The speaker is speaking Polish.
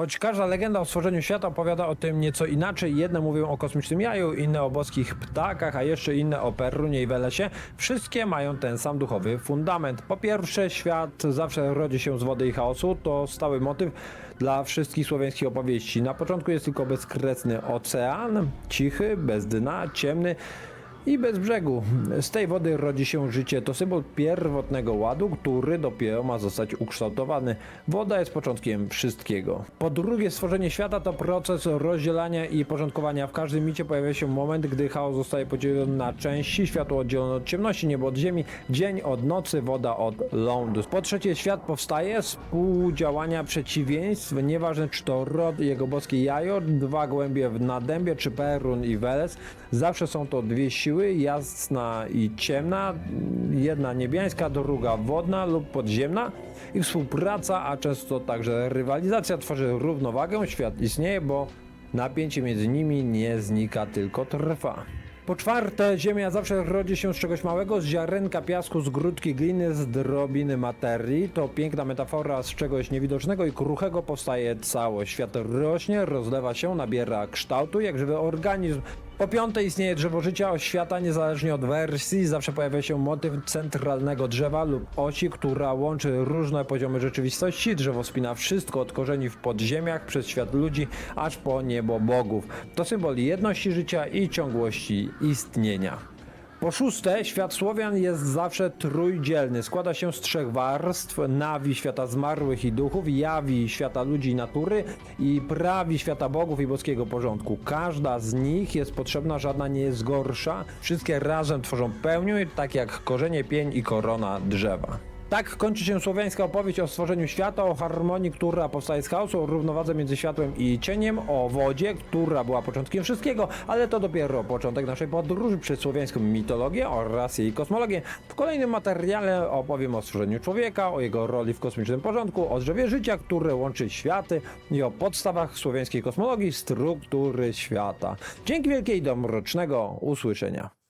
Choć każda legenda o stworzeniu świata opowiada o tym nieco inaczej, jedne mówią o kosmicznym jaju, inne o boskich ptakach, a jeszcze inne o Perunie i Welesie, wszystkie mają ten sam duchowy fundament. Po pierwsze, świat zawsze rodzi się z wody i chaosu, to stały motyw dla wszystkich słowiańskich opowieści. Na początku jest tylko bezkresny ocean, cichy, bez dna, ciemny, i bez brzegu. Z tej wody rodzi się życie. To symbol pierwotnego ładu, który dopiero ma zostać ukształtowany. Woda jest początkiem wszystkiego. Po drugie, stworzenie świata to proces rozdzielania i porządkowania. W każdym micie pojawia się moment, gdy chaos zostaje podzielony na części, światło oddzielone od ciemności, niebo od ziemi, dzień od nocy, woda od lądu. Po trzecie, świat powstaje z współdziałania przeciwieństw, nieważne czy to rod jego boskie jajo, dwa głębie w nadębie, czy Perun i Weles, zawsze są to dwie siły, jasna i ciemna, jedna niebiańska, druga wodna lub podziemna. Ich współpraca, a często także rywalizacja tworzy równowagę, świat istnieje, bo napięcie między nimi nie znika, tylko trwa. Po czwarte, Ziemia zawsze rodzi się z czegoś małego, z ziarenka piasku, z grudki gliny, z drobiny materii. To piękna metafora, z czegoś niewidocznego i kruchego powstaje całość. Świat rośnie, rozlewa się, nabiera kształtu, jak żywy organizm. Po piąte, istnieje drzewo życia świata, niezależnie od wersji. Zawsze pojawia się motyw centralnego drzewa lub osi, która łączy różne poziomy rzeczywistości. Drzewo spina wszystko od korzeni w podziemiach, przez świat ludzi, aż po niebo bogów. To symbol jedności życia i ciągłości istnienia. Po szóste, świat Słowian jest zawsze trójdzielny. Składa się z trzech warstw: nawi świata zmarłych i duchów, jawi świata ludzi i natury i prawi świata bogów i boskiego porządku. Każda z nich jest potrzebna, żadna nie jest gorsza. Wszystkie razem tworzą pełnię, tak jak korzenie, pień i korona drzewa. Tak kończy się słowiańska opowieść o stworzeniu świata, o harmonii, która powstaje z chaosu, o równowadze między światłem i cieniem, o wodzie, która była początkiem wszystkiego, ale to dopiero początek naszej podróży przez słowiańską mitologię oraz jej kosmologię. W kolejnym materiale opowiem o stworzeniu człowieka, o jego roli w kosmicznym porządku, o drzewie życia, które łączy światy i o podstawach słowiańskiej kosmologii, struktury świata. Dzięki wielkiej do mrocznego usłyszenia.